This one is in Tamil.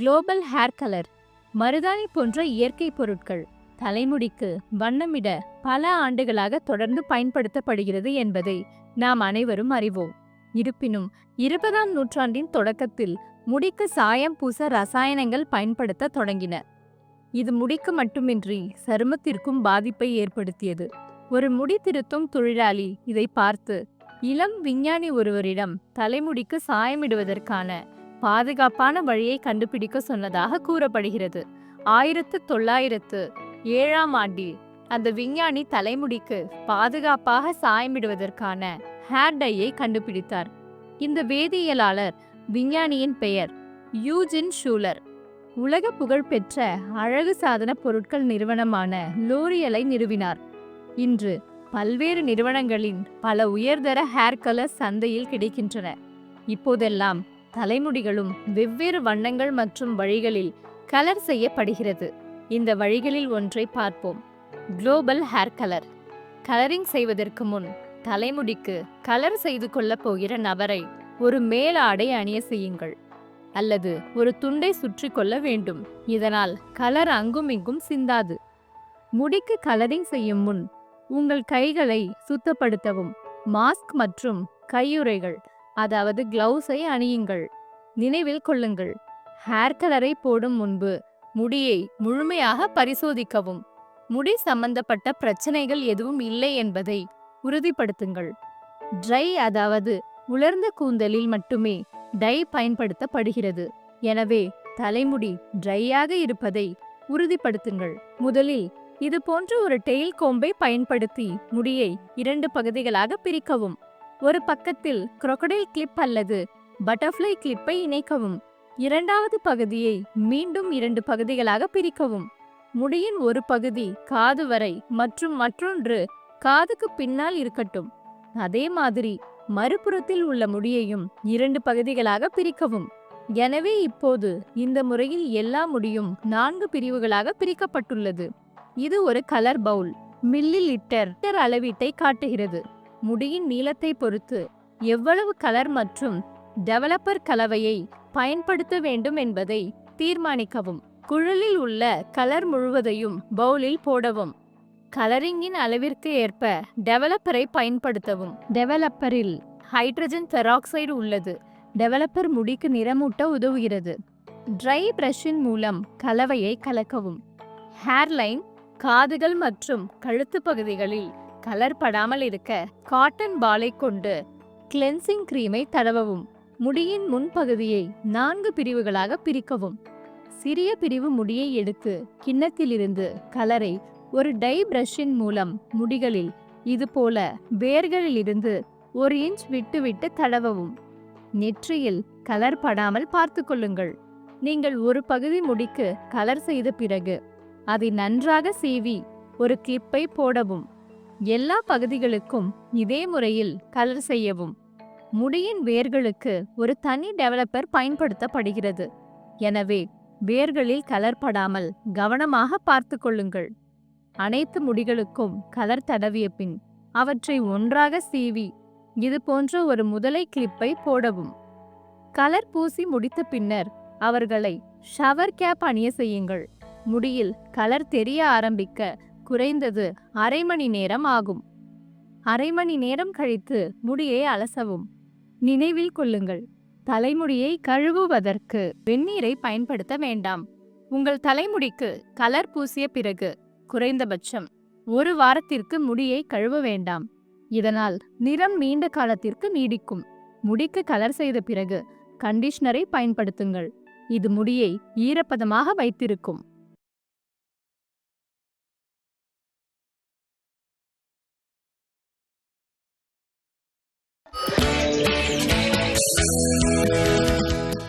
குளோபல் ஹேர் கலர் மருதாணி போன்ற இயற்கை பொருட்கள். தலைமுடிக்கு வண்ணமிட பல ஆண்டுகளாக தொடர்ந்து பயன்படுத்தப்படுகிறது என்பதை நாம் அனைவரும் அறிவோம். இருப்பினும் இருபதாம் நூற்றாண்டின் தொடக்கத்தில் முடிக்கு சாயம் பூச ரசாயனங்கள் பயன்படுத்த தொடங்கின. இது முடிக்கு மட்டுமின்றி சருமத்திற்கும் பாதிப்பை ஏற்படுத்தியது. ஒரு முடி திருத்தும் தொழிலாளி இதை பார்த்து இளம் விஞ்ஞானி ஒருவரிடம் தலைமுடிக்கு சாயமிடுவதற்கான பாதுகாப்பான வழியை கண்டுபிடிக்க சொன்னதாக கூறப்படுகிறது. ஆயிரத்து தொள்ளாயிரத்து ஏழாம் ஆண்டில் அந்த விஞ்ஞானி தலைமுடிக்கு பாதுகாப்பாக சாயமிடுவதற்கான ஹேர் டையை கண்டுபிடித்தார். இந்த வேதியியலாளர் விஞ்ஞானியின் பெயர் யூஜின் ஷூலர். உலக புகழ்பெற்ற அழகு சாதன பொருட்கள் நிறுவனமான லோரியலை நிறுவினார். இன்று பல்வேறு நிறுவனங்களின் பல உயர்தர ஹேர் கலர் சந்தையில் கிடைக்கின்றன. இப்போதெல்லாம் தலைமுடிகளும் வெவ்வேறு வண்ணங்கள் மற்றும் வழிகளில் கலர் செய்யப்படுகிறது. இந்த வழிகளில் ஒன்றை பார்ப்போம். குளோபல் ஹேர் கலர் கலரிங் செய்வதற்கு முன் தலைமுடிக்கு கலர் செய்து கொள்ளப் போகிற நபரை ஒரு மேலாடை அணிய செய்யுங்கள். அல்லது ஒரு துண்டை சுற்றி கொள்ள வேண்டும். இதனால் கலர் அங்கும் இங்கும் சிந்தாது. முடிக்கு கலரிங் செய்யும் முன் உங்கள் கைகளை சுத்தப்படுத்தவும் மாஸ்க் மற்றும் கையுறைகள் அதாவது கிளவுஸை அணியுங்கள். நினைவில் கொள்ளுங்கள். ஹேர் கலரை போடும் முன்பு முடியை முழுமையாக பரிசோதிக்கவும். முடி சம்பந்தப்பட்ட பிரச்சனைகள் எதுவும் இல்லை என்பதை உறுதிப்படுத்துங்கள். ட்ரை அதாவது உலர்ந்த கூந்தலில் மட்டுமே டை பயன்படுத்தப்படுகிறது. எனவே தலைமுடி ட்ரையாக இருப்பதை உறுதிப்படுத்துங்கள். முதலில் இது போன்ற ஒரு டெயில் கோம்பை பயன்படுத்தி முடியை இரண்டு பகுதிகளாக பிரிக்கவும். ஒரு பக்கத்தில் குரொக்கடைல் கிளிப் அல்லது பட்டர்ஃப்ளை கிளிப்பை இணைக்கவும். இரண்டாவது பகுதியை மீண்டும் இரண்டு பகுதிகளாக பிரிக்கவும். முடியின் ஒரு பகுதி காது வரை மற்றும் மற்றொன்று காதுக்கு பின்னால் இருக்கட்டும். அதே மாதிரி மறுபுறத்தில் உள்ள முடியையும் இரண்டு பகுதிகளாக பிரிக்கவும். எனவே இப்போது இந்த முறையில் எல்லா முடியும் நான்கு பிரிவுகளாக பிரிக்கப்பட்டுள்ளது. இது ஒரு கலர் பவுல் மில்லி லிட்டர் அளவீட்டை காட்டுகிறது. முடியின் நீளத்தை பொறுத்து எவ்வளவு கலர் மற்றும் டெவலப்பர் கலவையை பயன்படுத்த வேண்டும் என்பதை தீர்மானிக்கவும். குழலில் உள்ள கலர் முழுவதையும் பவுலில் போடவும். கலரிங்கின் அளவிற்கு ஏற்ப டெவலப்பரை பயன்படுத்தவும். டெவலப்பரில் ஹைட்ரஜன் பெராக்சைடு உள்ளது. டெவலப்பர் முடிக்கு நிறமூட்ட உதவுகிறது. ட்ரை பிரஷின் மூலம் கலவையை கலக்கவும். ஹேர்லைன் காதுகள் மற்றும் கழுத்து பகுதிகளில் கலர் படாமல் இருக்க காட்டன் பாலை கொண்டு கிளென்சிங் கிரீமை தடவவும். முடியின் முன்பகுதியை நான்கு பிரிவுகளாக பிரிக்கவும். சிறிய பிரிவு முடியை எடுத்து கிண்ணத்திலிருந்து கலரை ஒரு டை பிரஷின் மூலம் முடிகளில் இதுபோல வேர்களிலிருந்து ஒரு இன்ச் விட்டுவிட்டு தடவவும். நெற்றியில் கலர் படாமல் பார்த்து கொள்ளுங்கள். நீங்கள் ஒரு பகுதி முடிக்கு கலர் செய்த பிறகு அதை நன்றாக சீவி ஒரு கிளிப்பை போடவும். எல்லா பகுதிகளுக்கும் இதே முறையில் கலர் செய்யவும். முடியின் வேர்களுக்கு ஒரு தனி டெவலப்பர் பயன்படுத்தப்படுகிறது. எனவே வேர்களில் கலர் படாமல் கவனமாக பார்த்து கொள்ளுங்கள். அனைத்து முடிகளுக்கும் கலர் தடவிய பின் அவற்றை ஒன்றாக சீவி இது போன்ற ஒரு முதலை கிளிப்பை போடவும். கலர் பூசி முடித்த பின்னர் அவர்களை ஷவர் கேப் அணிய செய்யுங்கள். முடியில் கலர் தெரிய ஆரம்பிக்க குறைந்தது அரை மணி நேரம் ஆகும். அரை மணி நேரம் கழித்து முடியை அலசவும். நினைவில் கொள்ளுங்கள் தலைமுடியை கழுவுவதற்கு வெந்நீரை பயன்படுத்த வேண்டாம். உங்கள் தலைமுடிக்கு கலர் பூசிய பிறகு குறைந்தபட்சம் ஒரு வாரத்திற்கு முடியை கழுவ வேண்டாம். இதனால் நிறம் நீண்ட காலத்திற்கு நீடிக்கும். முடிக்கு கலர் செய்த பிறகு கண்டிஷனரை பயன்படுத்துங்கள். இது முடியை ஈரப்பதமாக வைத்திருக்கும்.